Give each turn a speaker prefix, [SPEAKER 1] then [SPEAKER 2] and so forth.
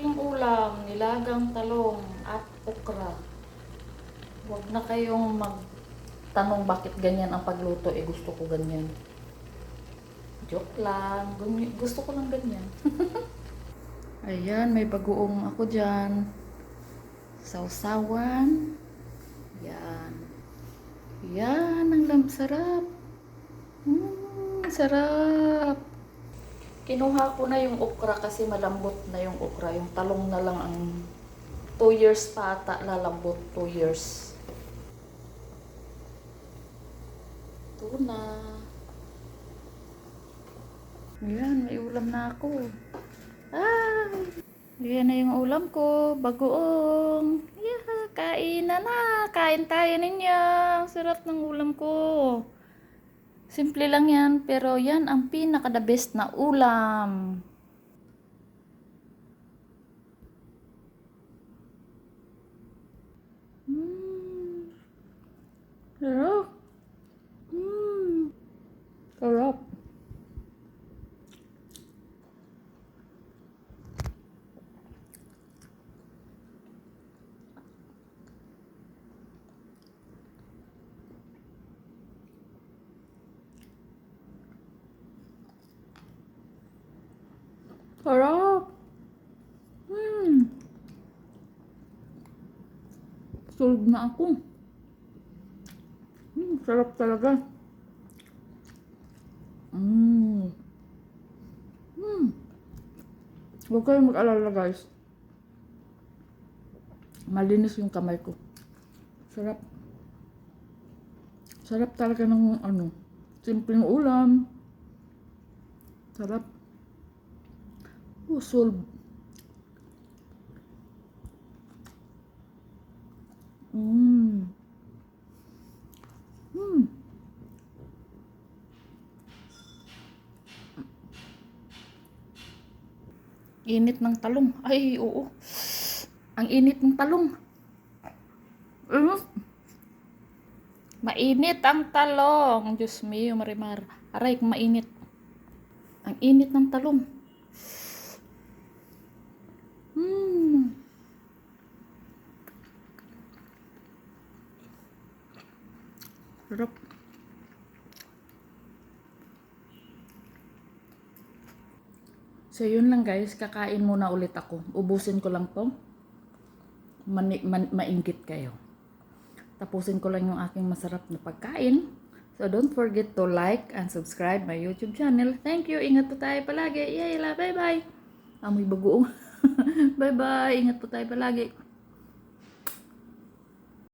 [SPEAKER 1] aking ulam, nilagang talong at okra. Huwag na kayong magtanong bakit ganyan ang pagluto. Eh, gusto ko ganyan. Joke lang. Gusto ko lang ganyan. Ayan, may bagoong ako dyan. Sausawan. Yan. Yan, ang lam sarap. Mm, sarap. Kinuha ko na yung okra kasi malambot na yung okra. Yung talong na lang ang 2 years pa ata lalambot. 2 years. Ito na. Ayan, may ulam na ako. Ay! Ayan na yung ulam ko. Bagoong. Yeah, kain na na. Kain tayo ninyo. Sarap ng ulam ko. Simple lang yan, pero yan ang pinaka-the best na ulam. Mmm. Sarap. Mmm. Sarap. Sarap. Hmm. Tulog na ako. Hmm, sarap talaga. Hmm. Hmm. Huwag kayong mag-alala guys. Malinis yung kamay ko. Sarap. Sarap talaga ng ano, simpleng ulam. Sarap. Solve. Mmm. Mmm. Init ng talong. Ay, oo. Ang init ng talong. Mm. Mainit ang talong. Diyos mio, marimar. Aray, mainit. Ang init ng talong. Mm. Sarap. So, yun lang guys. Kakain muna ulit ako. Ubusin ko lang to. Mani, man, maingit kayo. Tapusin ko lang yung aking masarap na pagkain. So, don't forget to like and subscribe my YouTube channel. Thank you. Ingat po tayo palagi. Yay. Bye-bye. Amoy bagoong. Bye-bye. Ingat po tayo palagi.